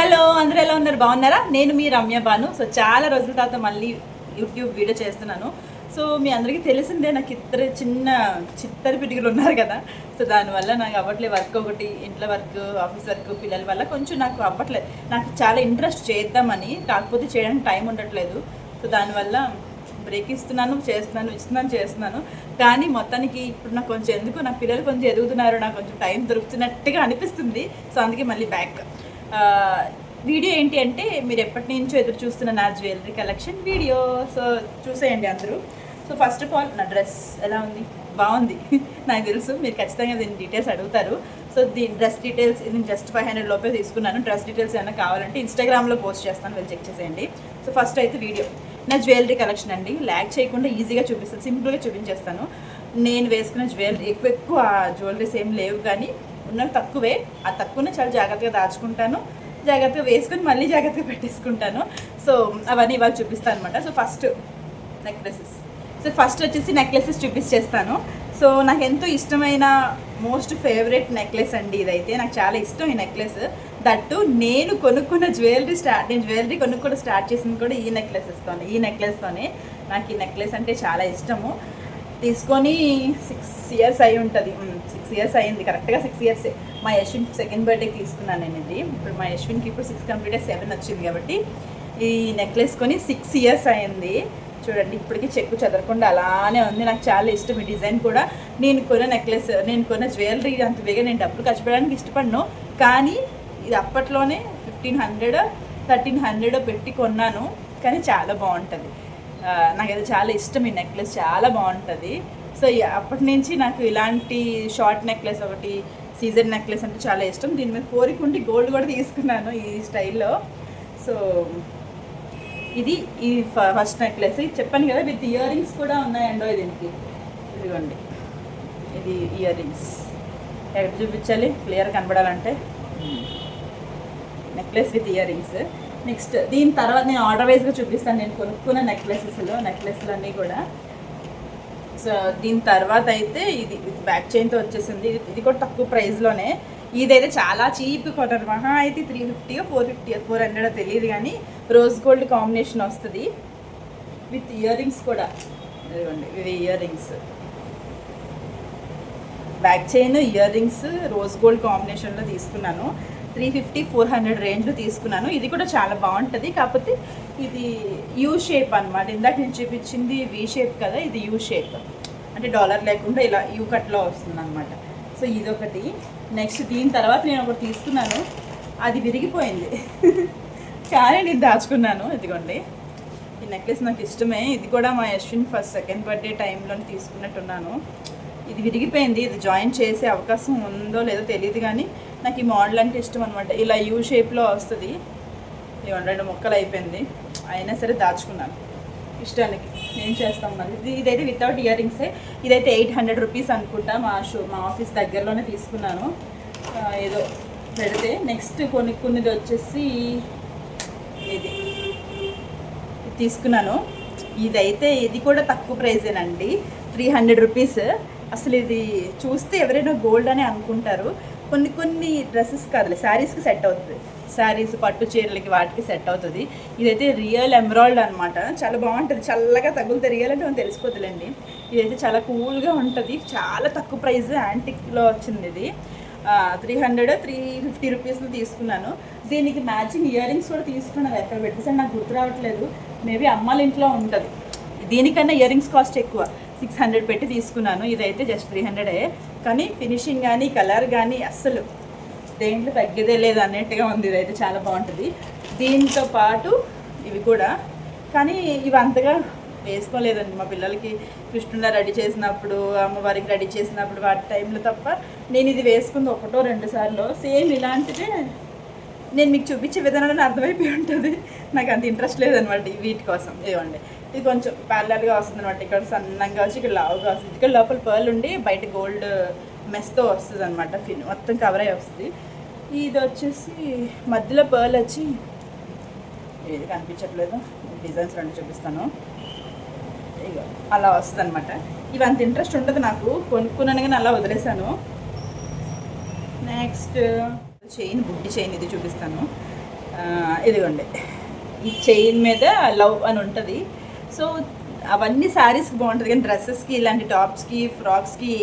Hello అందరూ ఎలా ఉన్నారు? బాగున్నారా? నేను మీ రమ్య బాను సో చాలా రోజుల తర్వాత మళ్ళీ యూట్యూబ్ వీడియో చేస్తున్నాను. సో మీ అందరికీ తెలిసిందే నాకు ఇద్దరు చిన్న చిత్తరి పిటికలు ఉన్నారు కదా. సో దానివల్ల నాకు అవ్వట్లేదు వర్క్ ఒకటి ఇంట్లో వర్క్ ఆఫీస్ వర్క్ పిల్లల వల్ల కొంచెం నాకు అవ్వట్లేదు. నాకు చాలా ఇంట్రెస్ట్ చేద్దామని కాకపోతే చేయడానికి టైం ఉండట్లేదు. సో దానివల్ల బ్రేక్ ఇస్తున్నాను చేస్తున్నాను ఇస్తున్నాను చేస్తున్నాను. కానీ మొత్తానికి ఇప్పుడు నాకు కొంచెం ఎందుకు నా పిల్లలు కొంచెం ఎదుగుతున్నారు నాకు కొంచెం టైం దొరుకుతున్నట్టుగా అనిపిస్తుంది. సో అందుకే మళ్ళీ బ్యాక్. వీడియో ఏంటి అంటే మీరు ఎప్పటి నుంచో ఎదురు చూస్తున్న నా జ్యువెలరీ కలెక్షన్ వీడియో. సో చూసేయండి అందరూ. సో ఫస్ట్ ఆఫ్ ఆల్ నా డ్రెస్ ఎలా ఉంది? బాగుంది. నాకు తెలుసు మీరు ఖచ్చితంగా దీని డీటెయిల్స్ అడుగుతారు. సో దీని డ్రెస్ డీటెయిల్స్ నేను జస్ట్ ఫైవ్ హండ్రెడ్ లోపే తీసుకున్నాను. డ్రెస్ డీటెయిల్స్ ఏమైనా కావాలంటే ఇన్స్టాగ్రామ్లో పోస్ట్ చేస్తాను వెళ్ళి చెక్ చేసేయండి. సో ఫస్ట్ అయితే వీడియో. నా జ్యువెలరీ కలెక్షన్ అండి. ల్యాక్ చేయకుండా ఈజీగా చూపిస్తాను సింపుల్గా చూపించేస్తాను. నేను వేసుకున్న జ్యువెలరీ ఎక్కువ ఎక్కువ జ్యువెలరీస్ ఏం లేవు కానీ ఉన్నవి తక్కువే. ఆ తక్కువనే చాలా జాగ్రత్తగా దాచుకుంటాను. జాగ్రత్తగా వేసుకుని మళ్ళీ జాగ్రత్తగా పెట్టేసుకుంటాను. సో అవన్నీ ఇవాళ చూపిస్తాను అనమాట so first necklaces so first వచ్చేసి నెక్లెసెస్ చూపించేస్తాను సో నాకు ఎంతో ఇష్టమైన మోస్ట్ ఫేవరెట్ నెక్లెస్ అండి ఇదైతే. నాకు చాలా ఇష్టం ఈ నెక్లెస్ దట్టు నేను కొనుక్కున్న జ్యువెలరీ స్టార్ట్ నేను జ్యువెలరీ కొనుక్కోవడం స్టార్ట్ చేసింది కూడా ఈ నెక్లెసెస్తోనే ఈ నెక్లెస్తోనే నాకు ఈ నెక్లెస్ అంటే చాలా ఇష్టము. తీసుకొని సిక్స్ ఇయర్స్ అయి ఉంటుంది. సిక్స్ ఇయర్స్ అయింది. కరెక్ట్గా సిక్స్ ఇయర్స్ మా యశ్విన్ సెకండ్ బర్త్డేకి తీసుకున్నాను నేను ఇది ఇప్పుడు మా యశ్విన్కి ఇప్పుడు సిక్స్ కంప్లీట్ సెవెన్ వచ్చింది కాబట్టి ఈ నెక్లెస్ కొని సిక్స్ ఇయర్స్ అయింది. చూడండి ఇప్పటికీ చెక్కు చెదరకుండా అలానే ఉంది. నాకు చాలా ఇష్టం ఈ డిజైన్ కూడా. నేను కొన్న నెక్లెస్ నేను కొన్న జ్యువెలరీ అంత వేగా నేను డబ్బులు ఖర్చు పెట్టడానికి ఇష్టపడను. కానీ ఇది అప్పట్లోనే ఫిఫ్టీన్ హండ్రెడ్ థర్టీన్ హండ్రెడ్ పెట్టి కొన్నాను. కానీ చాలా బాగుంటుంది. ఆ, నాకు అది చాలా ఇష్టం ఈ నెక్లెస్ చాలా బాగుంటుంది. సో అప్పటి నుంచి నాకు ఇలాంటి షార్ట్ నెక్లెస్ ఒకటి సీజన్ నెక్లెస్ అంటే చాలా ఇష్టం. దీని మీద కోరిక ఉండి గోల్డ్ కూడా తీసుకున్నాను ఈ స్టైల్లో సో ఇది ఈ ఫస్ట్ నెక్లెస్ ఇది చెప్పాను కదా విత్ ఇయర్ రింగ్స్ కూడా ఉన్నాయండో దీనికి. ఇదిగోండి. ఇది ఇయర్ రింగ్స్ ఎక్కడ చూపించాలి? క్లియర్ కనబడాలంటే. Necklace with earrings next దీని తర్వాత నేను ఆర్డర్ వైజ్గా చూపిస్తాను. నేను కొనుక్కున్న నెక్లెసెస్లో నెక్లెస్లు అన్నీ కూడా. సో దీని తర్వాత అయితే ఇది బ్యాక్ చైన్తో వచ్చేసింది. ఇది- కూడా తక్కువ ప్రైస్లోనే ఇదైతే చాలా చీప్ కొట్టారు మహా అయితే త్రీ ఫిఫ్టీయో ఫోర్ ఫిఫ్టీ ఫోర్ హండ్రెడ్ తెలియదు కానీ రోజ్ గోల్డ్ కాంబినేషన్ వస్తుంది. విత్ ఇయర్ రింగ్స్ కూడా. ఇదిగోండి ఇవి earrings back chain earrings rose gold కాంబినేషన్లో తీసుకున్నాను. త్రీ ఫిఫ్టీ ఫోర్ హండ్రెడ్ రేంజ్లో తీసుకున్నాను. ఇది కూడా చాలా బాగుంటుంది. కాకపోతే ఇది యూ షేప్ అనమాట ఇందాక నేను చూపించింది వి షేప్ కదా ఇది యూ షేప్. అంటే డాలర్ లేకుండా ఇలా యూ కట్లో వస్తుంది అనమాట సో ఇదొకటి. నెక్స్ట్ దీని తర్వాత నేను ఒకటి తీసుకున్నాను. అది విరిగిపోయింది. కానీ నేను దాచుకున్నాను. ఇదిగోండి. ఈ నెక్లెస్ నాకు ఇష్టమే. ఇది కూడా మా యశ్విన్ ఫస్ట్ సెకండ్ బర్త్డే టైంలో తీసుకున్నట్టున్నాను. ఇది విరిగిపోయింది. ఇది జాయిన్ చేసే అవకాశం ఉందో లేదో తెలియదు కానీ నాకు ఈ మోడల్ అంటే ఇష్టం అనమాట ఇలా యూ షేప్లో వస్తుంది. ఇవ్వండి రెండు ముక్కలు అయిపోయింది. అయినా సరే దాచుకున్నాను. ఇష్టానికి ఏం చేస్తాం మరి. ఇది ఇదైతే వితౌట్ ఇయర్ రింగ్సే ఇదైతే ఎయిట్ హండ్రెడ్ రూపీస్ అనుకుంటా. మా షో మా ఆఫీస్ దగ్గరలోనే తీసుకున్నాను. ఏదో పెడితే నెక్స్ట్ కొన్ని కొన్నిది వచ్చేసి ఇది. ఇది తీసుకున్నాను. ఇదైతే ఇది కూడా తక్కువ ప్రైజేనండి త్రీ హండ్రెడ్ రూపీస్ అసలు ఇది చూస్తే ఎవరైనా గోల్డ్ అని అనుకుంటారు. కొన్ని కొన్ని డ్రెస్సెస్ కాదులే శారీస్కి సెట్ అవుతుంది. శారీస్ పట్టు చీరలకి వాటికి సెట్ అవుతుంది. ఇదైతే రియల్ ఎమరాల్డ్ అనమాట చాలా బాగుంటుంది. చల్లగా తగులుతుంది రియల్ అంటే మనం తెలిసిపోతుందండి ఇదైతే చాలా కూల్గా ఉంటుంది. చాలా తక్కువ ప్రైస్ యాంటిక్లో వచ్చింది ఇది. త్రీ హండ్రెడ్ త్రీ ఫిఫ్టీ రూపీస్లో తీసుకున్నాను. దీనికి మ్యాచింగ్ ఇయర్ రింగ్స్ కూడా తీసుకున్నాను. ఎక్కడ పెట్టేసాను నాకు గుర్తు రావట్లేదు. మేబీ అమ్మాల ఇంట్లో ఉంటుంది. దీనికన్నా ఇయర్ రింగ్స్ కాస్ట్ ఎక్కువ. సిక్స్ హండ్రెడ్ పెట్టి తీసుకున్నాను. ఇదైతే జస్ట్ త్రీ హండ్రెడే కానీ ఫినిషింగ్ కానీ కలర్ కానీ అస్సలు దేంట్లో తగ్గేదే లేదు అన్నట్టుగా ఉంది. ఇదైతే చాలా బాగుంటుంది. దీంతో పాటు ఇవి కూడా. కానీ ఇవి అంతగా వేసుకోలేదండి. మా పిల్లలకి కృష్ణుల రెడీ చేసినప్పుడు అమ్మవారికి రెడీ చేసినప్పుడు వాటి టైంలో తప్ప నేను ఇది వేసుకుంది ఒకటో రెండు సార్లు. సేమ్ ఇలాంటిదే నేను మీకు చూపించే విధానంలో అర్థమైపోయి ఉంటుంది. నాకు అంత ఇంట్రెస్ట్ లేదనమాట వీటి కోసం. ఇవ్వండి ఇది కొంచెం ప్యారలర్గా వస్తుంది అనమాట ఇక్కడ సన్నంగా వచ్చి ఇక్కడ లావుగా వస్తుంది ఇక్కడ లోపల పర్ల్ ఉండి బయట గోల్డ్ మెస్తో వస్తుంది అనమాట ఫిన్ మొత్తం కవర్ అయ్యి వస్తుంది. ఇది వచ్చేసి మధ్యలో పర్ల్ వచ్చి ఏది కనిపించట్లేదు. డిజైన్స్ రెండు చూపిస్తాను. ఇగో అలా వస్తుంది అనమాట ఇవి అంత ఇంట్రెస్ట్ ఉండదు నాకు. కొనుక్కున్నాను కానీ అలా వదిలేసాను నెక్స్ట్ చైన్ బుడ్డి చైన్ ఇది చూపిస్తాను. ఇదిగోండి. ఈ చైన్ మీద లవ్ అని ఉంటుంది. సో అవన్నీ శారీస్కి బాగుంటుంది. కానీ డ్రెస్సెస్కి ఇలాంటి టాప్స్కి ఫ్రాక్స్కి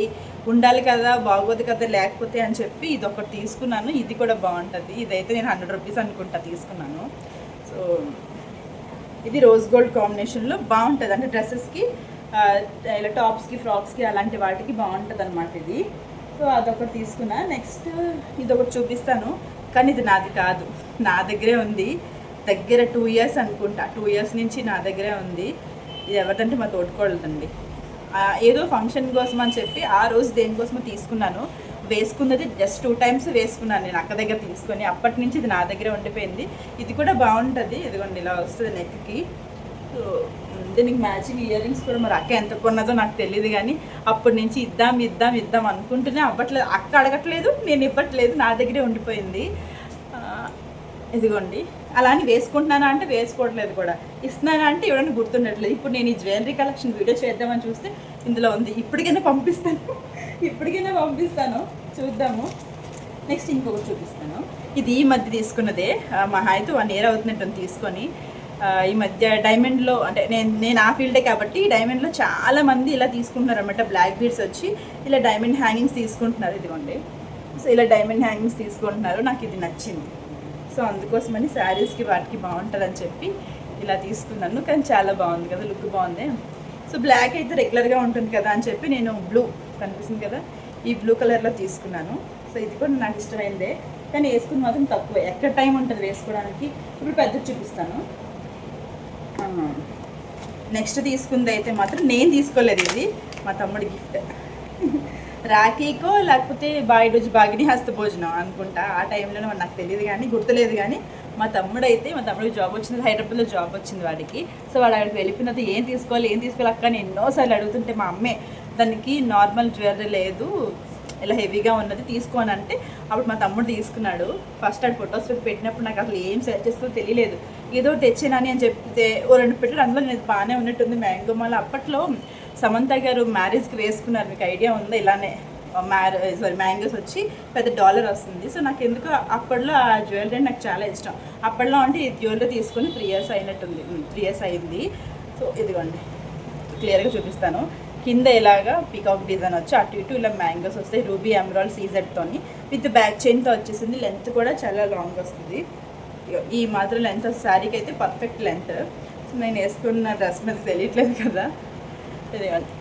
ఉండాలి కదా బాగోదు కదా లేకపోతే అని చెప్పి ఇది ఒకటి తీసుకున్నాను. ఇది కూడా బాగుంటుంది. ఇదైతే నేను హండ్రెడ్ రూపీస్ అనుకుంటా తీసుకున్నాను. సో ఇది రోజ్ గోల్డ్ కాంబినేషన్లో బాగుంటుంది. అంటే డ్రెస్సెస్కి ఇలా టాప్స్కి ఫ్రాక్స్కి అలాంటి వాటికి బాగుంటుంది అనమాట ఇది. సో అదొకటి తీసుకున్నా. నెక్స్ట్ ఇది ఒకటి చూపిస్తాను. కానీ ఇది నాది కాదు. నా దగ్గరే ఉంది. దగ్గర టూ ఇయర్స్ అనుకుంటా. టూ ఇయర్స్ నుంచి నా దగ్గరే ఉంది. ఇది ఎవరిదంటే మా తోడుకోళ్ళదండి ఏదో ఫంక్షన్ కోసం అని చెప్పి ఆ రోజు దేనికోసమో తీసుకున్నాను. వేసుకున్నది జస్ట్ టూ టైమ్స్ వేసుకున్నాను నేను అక్క దగ్గర తీసుకొని. అప్పటి నుంచి ఇది నా దగ్గర ఉండిపోయింది. ఇది కూడా బాగుంటుంది. ఇదిగోండి ఇలా వస్తుంది నెక్కి సో దీనికి మ్యాచింగ్ ఇయర్ రింగ్స్ కూడా మరి అక్క ఎంత కొన్నదో నాకు తెలియదు కానీ అప్పటి నుంచి ఇద్దాం ఇద్దాం ఇద్దాం అనుకుంటూనే అవ్వట్లేదు. అక్క అడగట్లేదు నేను ఇవ్వట్లేదు నా దగ్గరే ఉండిపోయింది. ఇదిగోండి. అలా అని వేసుకుంటున్నానా అంటే వేసుకోవట్లేదు కూడా. ఇస్తున్నానా అంటే ఎవరైనా గుర్తుండట్లేదు. ఇప్పుడు నేను ఈ జ్యువెలరీ కలెక్షన్ వీడియో చేద్దామని చూస్తే ఇందులో ఉంది. ఇప్పటికైనా పంపిస్తాను. ఇప్పటికైనా పంపిస్తాను. చూద్దాము. నెక్స్ట్ ఇంకొకటి చూపిస్తాను. ఇది ఈ మధ్య తీసుకున్నదే. ఆ, మహా అయితే వన్ ఇయర్ అవుతున్నట్టు తీసుకొని. ఈ మధ్య డైమండ్లో అంటే నేను నేను ఆ ఫీల్డే కాబట్టి డైమండ్లో చాలామంది ఇలా తీసుకుంటున్నారు అనమాట బ్లాక్ బీడ్స్ వచ్చి ఇలా డైమండ్ హ్యాంగింగ్స్ తీసుకుంటున్నారు. ఇదిగోండి. సో ఇలా డైమండ్ హ్యాంగింగ్స్ తీసుకుంటున్నారు. నాకు ఇది నచ్చింది. సో అందుకోసమని శారీస్కి వాటికి బాగుంటుందని చెప్పి ఇలా తీసుకున్నాను. కానీ చాలా బాగుంది కదా లుక్ బాగుంది. సో బ్లాక్ అయితే రెగ్యులర్గా ఉంటుంది కదా అని చెప్పి నేను బ్లూ కనిపిస్తుంది కదా ఈ బ్లూ కలర్లో తీసుకున్నాను. సో ఇది కూడా నాకు ఇష్టమైందే. కానీ వేసుకుని మాత్రం తక్కువ. ఎక్కడ టైం ఉంటుంది వేసుకోవడానికి? ఇప్పుడు పెద్ద చూపిస్తాను. నెక్స్ట్ తీసుకుంది అయితే మాత్రం నేను తీసుకోలేదు ఇది. మా తమ్ముడి గిఫ్ట్. రాఖీకో లేకపోతే బాయ్ రోజు బాగిని హస్త భోజనం అనుకుంటా. ఆ టైంలో నాకు తెలియదు కానీ గుర్తులేదు కానీ మా తమ్ముడు అయితే మా తమ్ముడికి జాబ్ వచ్చింది హైదరాబాద్లో జాబ్ వచ్చింది వాడికి. సో వాడు అక్కడికి వెళ్ళిపోయినది ఏం తీసుకోవాలి ఏం తీసుకోవాలి అక్క అని ఎన్నోసార్లు అడుగుతుంటే మా అమ్మే దానికి నార్మల్ జ్యువెలరీ లేదు ఇలా హెవీగా ఉన్నది తీసుకోని అంటే అప్పుడు మా తమ్ముడు తీసుకున్నాడు. ఫస్ట్ ఆడు ఫొటోస్ పెట్టినప్పుడు నాకు అసలు ఏం సెర్చ్ చేస్తుందో తెలియలేదు. ఏదో తెచ్చానని అని చెప్తే ఓ రెండు పెట్టారు అందులో నేను బాగానే ఉన్నట్టుంది మ్యాంగో మాల. అప్పట్లో సమంత గారు మ్యారేజ్కి వేసుకున్నారు. మీకు ఐడియా ఉందా? ఇలానే మ్యారేజ్ సారీ మ్యాంగోస్ వచ్చి పెద్ద డాలర్ వస్తుంది. సో నాకు ఎందుకు అప్పట్లో ఆ జ్యువెలరీ నాకు చాలా ఇష్టం. అప్పట్లో అంటే ఈ జ్యువెలరీ తీసుకొని త్రీ ఇయర్స్ అయినట్టుంది. త్రీ ఇయర్స్ అయింది. సో ఇదిగోండి. క్లియర్గా చూపిస్తాను. కింద ఇలాగా పికాక్ డిజైన్ వచ్చి అటు ఇటు ఇలా మ్యాంగోస్ వస్తాయి. రూబీ ఎమరాల్ సీజెడ్తోని విత్ బ్యాక్ చైన్తో వచ్చేసింది. లెంత్ కూడా చాలా లాంగ్ వస్తుంది. ఈ మాత్రం లెంత్ శారీకి అయితే పర్ఫెక్ట్ లెంత్ సో నేను వేసుకున్న డ్రెస్ మీద తెలియట్లేదు కదా.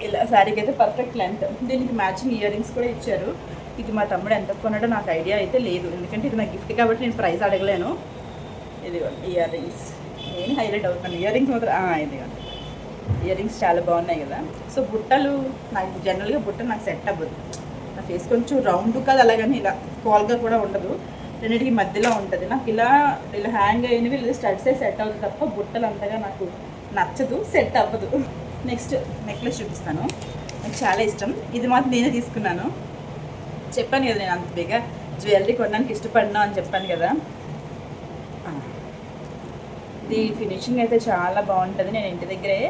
ఇలా శారీకి అయితే పర్ఫెక్ట్ లెంత్ దీనికి మ్యాచింగ్ ఇయర్ రింగ్స్ కూడా ఇచ్చారు. ఇది మా తమ్ముడు ఎంత కొన్నాడో నాకు ఐడియా అయితే లేదు. ఎందుకంటే ఇది నా గిఫ్ట్ కాబట్టి నేను ప్రైస్ అడగలేను. ఇదిగోండి ఇయర్ రింగ్స్ నేను హైలైట్ అవుతాను ఇయర్ రింగ్స్ మాత్రం ఆ, ఇదిగోండి. ఇయర్ రింగ్స్ చాలా బాగున్నాయి కదా. సో బుట్టలు నాకు జనరల్గా బుట్ట నాకు సెట్ అవ్వదు. నా ఫేస్ కొంచెం రౌండ్ కాదు అలాగని ఇలా కాల్గా కూడా ఉండదు. రెండింటికి మధ్యలో ఉంటుంది. నాకు ఇలా ఇలా హ్యాంగ్ అయినవి లేదా స్టడ్సే సెట్ అవుతుంది తప్ప బుట్టలు అంతగా నాకు నచ్చదు సెట్ అవ్వదు. నెక్స్ట్ నెక్లెస్ చూపిస్తాను. నాకు చాలా ఇష్టం. ఇది మాత్రం నేనే తీసుకున్నాను. చెప్పాను కదా నేను అంత బేగా జ్యువెలరీ కొనడానికి ఇష్టపడినా అని చెప్పాను కదా. ఇది ఫినిషింగ్ అయితే చాలా బాగుంటుంది. నేను ఇంటి దగ్గరే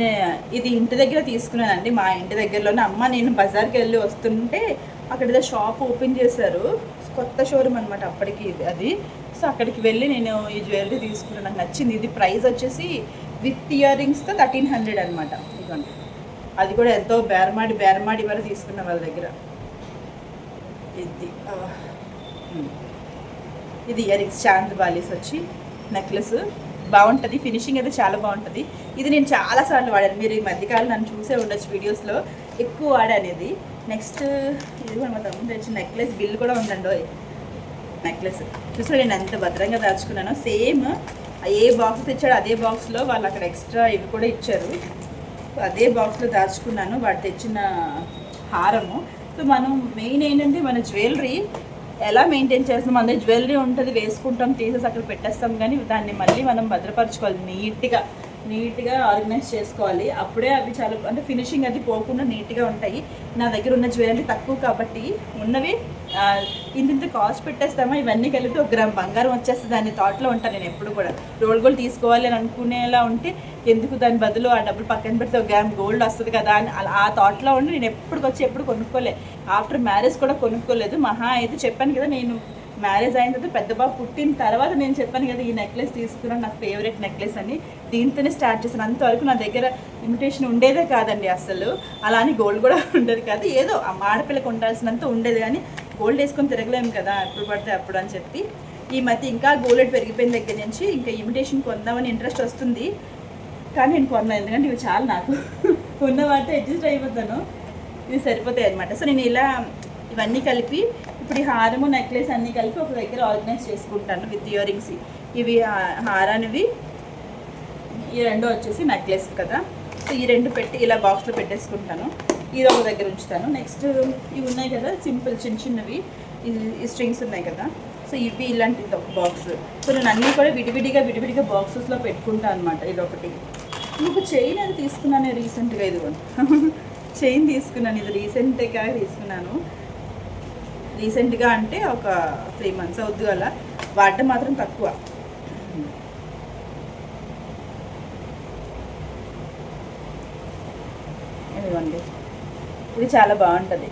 నే ఇది ఇంటి దగ్గర తీసుకున్నానండి. మా ఇంటి దగ్గరలోనే అమ్మ నేను బజార్కి వెళ్ళి వస్తుంటే అక్కడ ఏదో షాప్ ఓపెన్ చేశారు. కొత్త షోరూమ్ అనమాట అప్పటికి ఇది అది. సో అక్కడికి వెళ్ళి నేను ఈ జ్యువెలరీ తీసుకున్నాను. నాకు నచ్చింది. ఇది ప్రైస్ వచ్చేసి విత్ ఇయర్ రింగ్స్తో థర్టీన్ హండ్రెడ్ అనమాట ఇదిగోండి. అది కూడా ఎంతో బేరమాడి బేరమాడి వరకు తీసుకున్న వాళ్ళ దగ్గర. ఇది ఇది ఇయర్ రింగ్స్ చాంద్ బాలీస్ వచ్చి నెక్లెస్. బాగుంటుంది. ఫినిషింగ్ అయితే చాలా బాగుంటుంది. ఇది నేను చాలాసార్లు వాడాను. మీరు ఈ మధ్యకాలం నన్ను చూసే ఉండొచ్చు వీడియోస్లో ఎక్కువ వాడాను ఇది. నెక్స్ట్ ఇది కూడా మా తమ్ముడు తెచ్చిన నెక్లెస్. బిల్ కూడా ఉందండి నెక్లెస్. చూస్తే నేను ఎంత భద్రంగా దాచుకున్నానో? సేమ్ ఏ బాక్స్ తెచ్చాడో అదే బాక్స్లో వాళ్ళు అక్కడ ఎక్స్ట్రా ఇవి కూడా ఇచ్చారు. అదే బాక్స్లో దాచుకున్నాను వాడు తెచ్చిన హారము. సో మనం మెయిన్ ఏంటంటే మన జ్యువెలరీ ఎలా మెయింటైన్ చేస్తాం? మన జ్యువెలరీ ఉంటుంది వేసుకుంటాం తీసేసి అక్కడ పెట్టేస్తాం కానీ దాన్ని మళ్ళీ మనం భద్రపరచుకోవాలి నీట్గా. నీట్గా ఆర్గనైజ్ చేసుకోవాలి. అప్పుడే అవి చాలా అంటే ఫినిషింగ్ అది పోకుండా నీట్గా ఉంటాయి. నా దగ్గర ఉన్న జ్యువెలరీ తక్కువ కాబట్టి ఉన్నవి ఇంత ఇంత కాస్ట్ పెట్టేస్తామా? ఇవన్నీ కలిపి ఒక గ్రామ్ బంగారం వచ్చేస్తుంది. అనే థాట్లో ఉంటాను నేను ఎప్పుడు కూడా. రోల్ గోల్డ్ తీసుకోవాలి అని అనుకునేలా ఉంటే ఎందుకు దాని బదులు ఆ డబ్బులు పక్కన పెడితే ఒక గ్రామ్ గోల్డ్ వస్తుంది కదా అని అలా ఆ థాట్లో ఉండి నేను ఎప్పుడు వచ్చి ఎప్పుడు కొనుక్కోలే. ఆఫ్టర్ మ్యారేజ్ కూడా కొనుక్కోలేదు. మహా అయితే చెప్పాను కదా నేను మ్యారేజ్ అయిన తర్వాత పెద్ద బాబు పుట్టిన తర్వాత నేను చెప్పాను కదా ఈ నెక్లెస్ తీసుకున్నాను నా ఫేవరెట్ నెక్లెస్ అని. దీంతోనే స్టార్ట్ చేశాను. అంతవరకు నా దగ్గర ఇమిటేషన్ ఉండేదే కాదండి అసలు. అలా అని గోల్డ్ కూడా ఉండేది కాదు. ఏదో ఆ ఆడపిల్లకి ఉండాల్సినంత ఉండేది కానీ గోల్డ్ వేసుకొని తిరగలేము కదా ఎప్పుడు పడితే అప్పుడు అని చెప్పి. ఈ మధ్య ఇంకా గోల్డ్ పెరిగిపోయిన దగ్గర నుంచి ఇంకా ఇమిటేషన్ కొందామని ఇంట్రెస్ట్ వస్తుంది. కానీ నేను కొన్నాను ఎందుకంటే ఇవి చాలా నాకు. ఉన్న వాటితో అడ్జస్ట్ అయిపోతాను. ఇవి సరిపోతాయి అనమాట సో నేను ఇలా ఇవన్నీ కలిపి ఇప్పుడు ఈ హారము నెక్లెస్ అన్నీ కలిపి ఒక దగ్గర ఆర్గనైజ్ చేసుకుంటాను విత్ ఇయర్ రింగ్స్ ఇవి హారానివి. ఈ రెండు వచ్చేసి నెక్లెస్ కదా. సో ఈ రెండు పెట్టి ఇలా బాక్స్లో పెట్టేసుకుంటాను. ఇది ఒక దగ్గర ఉంచుతాను. నెక్స్ట్ ఇవి ఉన్నాయి కదా సింపుల్ చిన్న చిన్నవి. ఈ స్ట్రింగ్స్ ఉన్నాయి కదా. సో ఇవి ఇలాంటిది ఒక బాక్స్ సో నేను అన్నీ కూడా విడివిడిగా విడివిడిగా బాక్సెస్లో పెట్టుకుంటాను అనమాట ఇది ఒకటి ఇంకొక చైన్ అది తీసుకున్నాను రీసెంట్గా ఇది చైన్ తీసుకున్నాను. ఇది రీసెంట్గా తీసుకున్నాను. రీసెంట్గా అంటే ఒక త్రీ మంత్స్ అవుద్ది అలా. వాడటం మాత్రం తక్కువ. ఇదిగోండి. ఇది చాలా బాగుంటుంది.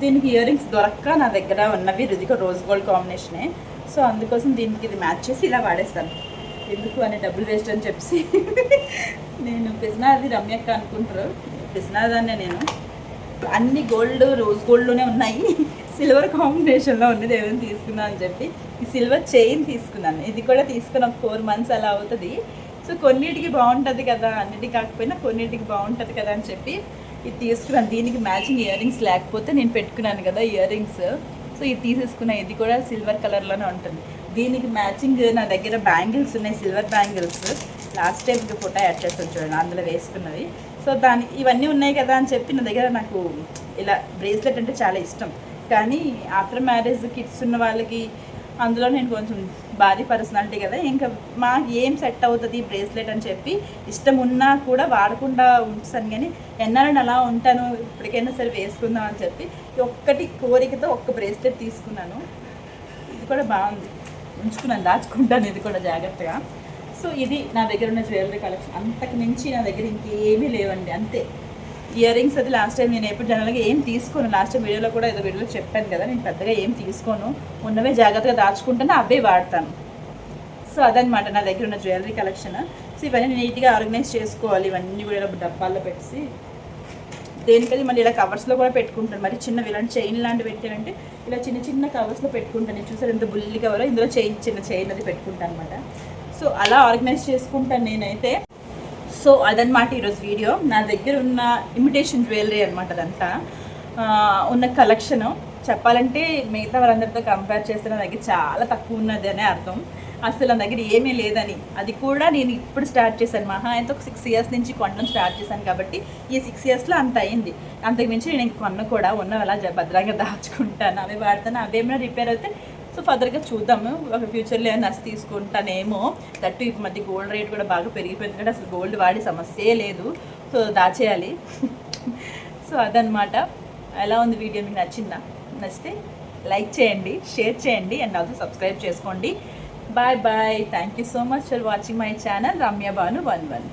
దీనికి ఇయర్ రింగ్స్ దొరక్క నా దగ్గర ఉన్నవి రుదిక రోజ్ గోల్డ్ కాంబినేషనే. సో అందుకోసం దీనికి ఇది మ్యాచ్ చేసి ఇలా వాడేస్తాను. ఎందుకు అనే డబ్బులు వేస్ట్ అని చెప్పి. నేను పిసినాది రమ్యక్క అనుకుంటారు. పిజ్నాదాన్నే నేను. అన్ని గోల్డ్ రోజ్ గోల్డ్లోనే ఉన్నాయి. సిల్వర్ కాంబినేషన్లో ఉన్నది ఏమైనా తీసుకుందాం అని చెప్పి ఈ సిల్వర్ చైన్ తీసుకున్నాను. ఇది కూడా తీసుకుని ఒక ఫోర్ మంత్స్ అలా అవుతుంది. సో కొన్నిటికి బాగుంటుంది కదా అన్నిటికి కాకపోయినా కొన్నిటికి బాగుంటుంది కదా అని చెప్పి ఇది తీసుకున్నాను. దీనికి మ్యాచింగ్ ఇయర్ రింగ్స్ లేకపోతే నేను పెట్టుకున్నాను కదా ఇయర్ రింగ్స్. సో ఇది తీసేసుకున్నా. ఇది కూడా సిల్వర్ కలర్లోనే ఉంటుంది. దీనికి మ్యాచింగ్ నా దగ్గర బ్యాంగిల్స్ ఉన్నాయి silver bangles. Last time photo add చేస్తాను చూడండి అందులో వేసుకున్నవి. సో దాని ఇవన్నీ ఉన్నాయి కదా అని చెప్పి నా దగ్గర నాకు ఇలా బ్రేస్లెట్ అంటే చాలా ఇష్టం. కానీ ఆఫ్టర్ మ్యారేజ్ కిడ్స్ ఉన్న వాళ్ళకి అందులో నేను కొంచెం భారీ పర్సనాలిటీ కదా. ఇంకా మాకు ఏం సెట్ అవుతుంది బ్రేస్లెట్ అని చెప్పి ఇష్టం ఉన్నా కూడా వాడకుండా ఉంచాను కానీ ఎన్నారని అలా ఉంటాను ఇప్పటికైనా సరే వేసుకుందాం అని చెప్పి ఒక్కటి కోరికతో ఒక్క బ్రేస్లెట్ తీసుకున్నాను. ఇది కూడా బాగుంది. ఉంచుకున్నాను దాచుకుంటాను ఇది కూడా జాగ్రత్తగా. సో ఇది నా దగ్గర ఉన్న జ్యువెలరీ కలెక్షన్ అంతకు మించి నా దగ్గర ఇంకేమీ లేవండి అంతే. ఇయర్ రింగ్స్ అది లాస్ట్ టైం నేను ఎప్పుడు జనరల్గా ఏం తీసుకోను. లాస్ట్ టైం వీడియోలో కూడా ఏదో వీడియోలో చెప్పాను కదా నేను పెద్దగా ఏం తీసుకోను. ఉన్నవే జాగ్రత్తగా దాచుకుంటాను అవే వాడతాను. సో అదనమాట నా దగ్గర ఉన్న జ్యువెలరీ కలెక్షన్ సో ఇవన్నీ నీట్గా ఆర్గనైజ్ చేసుకోవాలి. ఇవన్నీ కూడా ఇలా డబ్బాల్లో పెట్టి. దేనికది మళ్ళీ ఇలా కవర్స్లో కూడా పెట్టుకుంటాను. మరి చిన్నవి ఇలాంటి చైన్ లాంటివి పెట్టానంటే ఇలా చిన్న చిన్న కవర్స్లో పెట్టుకుంటాను. నేను చూసారు ఎంత బుల్లి కవర్ ఇందులో చైన్ చిన్న చైన్ అది పెట్టుకుంటాను అనమాట సో అలా ఆర్గనైజ్ చేసుకుంటాను నేనైతే. సో అదనమాట ఈరోజు వీడియో. నా దగ్గర ఉన్న ఇమిటేషన్ జ్యువెలరీ అనమాట అదంతా. ఉన్న కలెక్షను. చెప్పాలంటే మిగతా వాళ్ళందరితో కంపేర్ చేస్తే నా దగ్గర చాలా తక్కువ ఉన్నది అనే అర్థం. అసలు నా దగ్గర ఏమీ లేదని. అది కూడా నేను ఇప్పుడు స్టార్ట్ చేశాను. మహా అయితే ఒక సిక్స్ ఇయర్స్ నుంచి కొనడం స్టార్ట్ చేశాను కాబట్టి ఈ సిక్స్ ఇయర్స్లో అంత అయింది. అంతకు మించి నేను కొన్న కూడా ఉన్న అలా జ- భద్రంగా దాచుకుంటాను. అవి వాడతాను. అవేమైనా రిపేర్ అయితే సో ఫర్దర్గా చూద్దాము ఒక ఫ్యూచర్లో ఏమైనా నచ్చి తీసుకుంటానేమో. దట్టు ఈ మధ్య గోల్డ్ రేట్ కూడా బాగా పెరిగిపోయింది కదా. అసలు గోల్డ్ వాడే సమస్యే లేదు. సో దాచేయాలి. సో అదనమాట ఎలా ఉంది వీడియో? మీకు నచ్చిందా? నచ్చితే లైక్ చేయండి షేర్ చేయండి అండ్ ఆల్సో సబ్స్క్రైబ్ చేసుకోండి. Bye bye. Thank you so much for watching my channel Ramya Bhanu one one